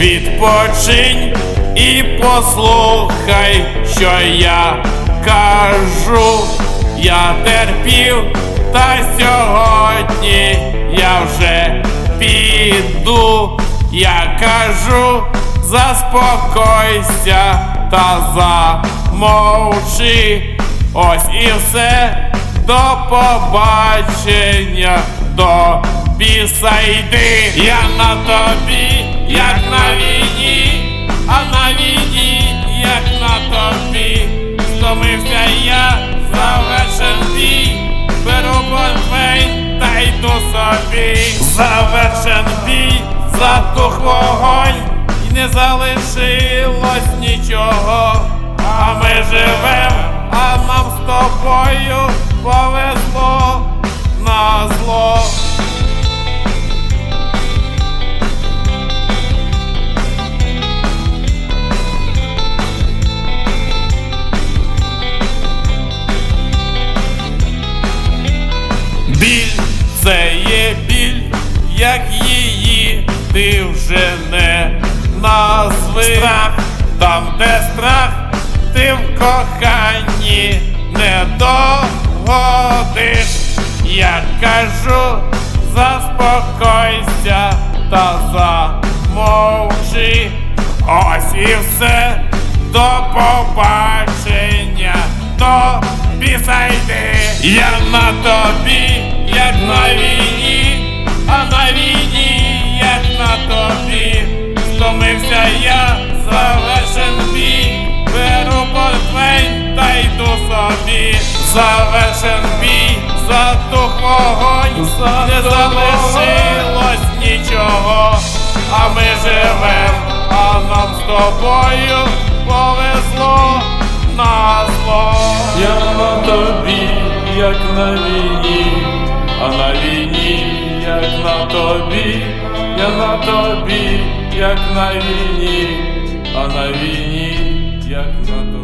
Відпочинь і послухай, що я кажу. Я терпів, та сьогодні я вже піду. Я кажу, заспокойся та замовчи. Ось і все. До побачення, до біса йди. Я на тобі, як на Стомився я, завершен бій, беру портфель та йду собі. Завершен бій, затух вогонь, і не залишилось нічого. А ми живем, а нам з тобою повезло як її ти вже не назви. Страх, там, де страх, ти в коханні не догодиш. Я кажу, заспокойся та замовчи. Ось і все, до побачення, до біса йди. Я на тобі, Стомився я, завершен бій, беру портфель та йду собі. Завершен бій, затух вогонь, не залишилось нічого, а ми живем, а нам з тобою повезло на зло. Я на тобі, як на війні, а на війні, як на тобі, я на тобі, як на війні, а на війні, як на